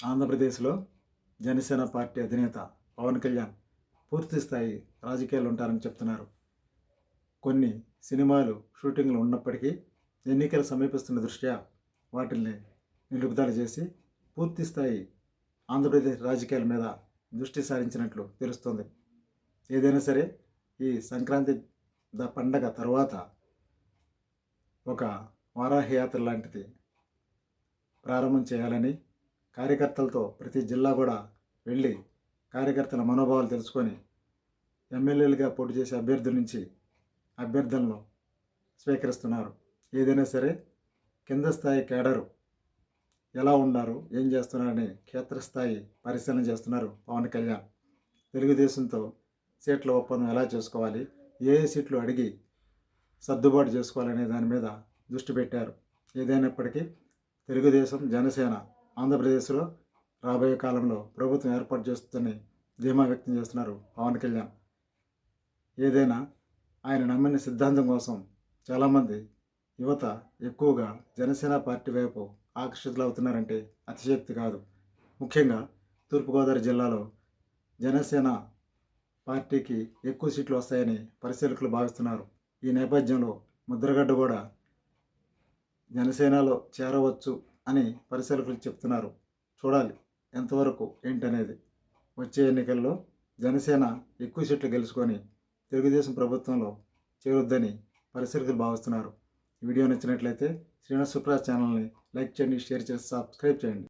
ఆంధ్రప్రదేశ్లో జనసేన పార్టీ అధినేత పవన్ కళ్యాణ్ పూర్తి స్థాయి రాజకీయాలు ఉంటారని చెప్తున్నారు. కొన్ని సినిమాలు షూటింగ్లు ఉన్నప్పటికీ ఎన్నికలు సమీపిస్తున్న దృష్ట్యా వాటిల్ని నిలుపుదల చేసి పూర్తి స్థాయి ఆంధ్రప్రదేశ్ రాజకీయాల మీద దృష్టి సారించినట్లు తెలుస్తుంది. ఏదైనా సరే ఈ సంక్రాంతి ద పండగ తర్వాత ఒక వారాహయాత్ర లాంటిది ప్రారంభం చేయాలని కార్యకర్తలతో ప్రతి జిల్లా కూడా వెళ్ళి కార్యకర్తల మనోభావాలు తెలుసుకొని ఎమ్మెల్యేలుగా పోటీ చేసే అభ్యర్థుల నుంచి అభ్యర్థనలు స్వీకరిస్తున్నారు. ఏదైనా సరే కింద స్థాయి కేడరు ఎలా ఉన్నారు ఏం చేస్తున్నారని క్షేత్రస్థాయి పరిశీలన చేస్తున్నారు పవన్ కళ్యాణ్. తెలుగుదేశంతో సీట్ల ఒప్పందం ఎలా చేసుకోవాలి ఏ ఏ సీట్లు అడిగి సర్దుబాటు చేసుకోవాలనే దాని మీద దృష్టి పెట్టారు. ఏదైనప్పటికీ తెలుగుదేశం జనసేన ఆంధ్రప్రదేశ్లో రాబోయే కాలంలో ప్రభుత్వం ఏర్పాటు చేస్తుందని ధీమా వ్యక్తం చేస్తున్నారు పవన్ కళ్యాణ్. ఏదైనా ఆయన నమ్మిన సిద్ధాంతం కోసం చాలామంది యువత ఎక్కువగా జనసేన పార్టీ వైపు ఆకర్షితులవుతున్నారంటే అతిశక్తి కాదు. ముఖ్యంగా తూర్పుగోదావరి జిల్లాలో జనసేన పార్టీకి ఎక్కువ సీట్లు వస్తాయని పరిశీలకులు భావిస్తున్నారు. ఈ నేపథ్యంలో ముద్రగడ్డ కూడా జనసేనలో చేరవచ్చు అని పరిశీలకులు చెప్తున్నారు. చూడాలి ఎంతవరకు ఏంటనేది. వచ్చే ఎన్నికల్లో జనసేన ఎక్కువ సీట్లు గెలుచుకొని తెలుగుదేశం ప్రభుత్వంలో చేరొద్దని పరిశీలకులు భావిస్తున్నారు. ఈ వీడియో నచ్చినట్లయితే శ్రీనివాస్ సుప్రాజ్ ఛానల్ని లైక్ చేయండి షేర్ చేసి సబ్స్క్రైబ్ చేయండి.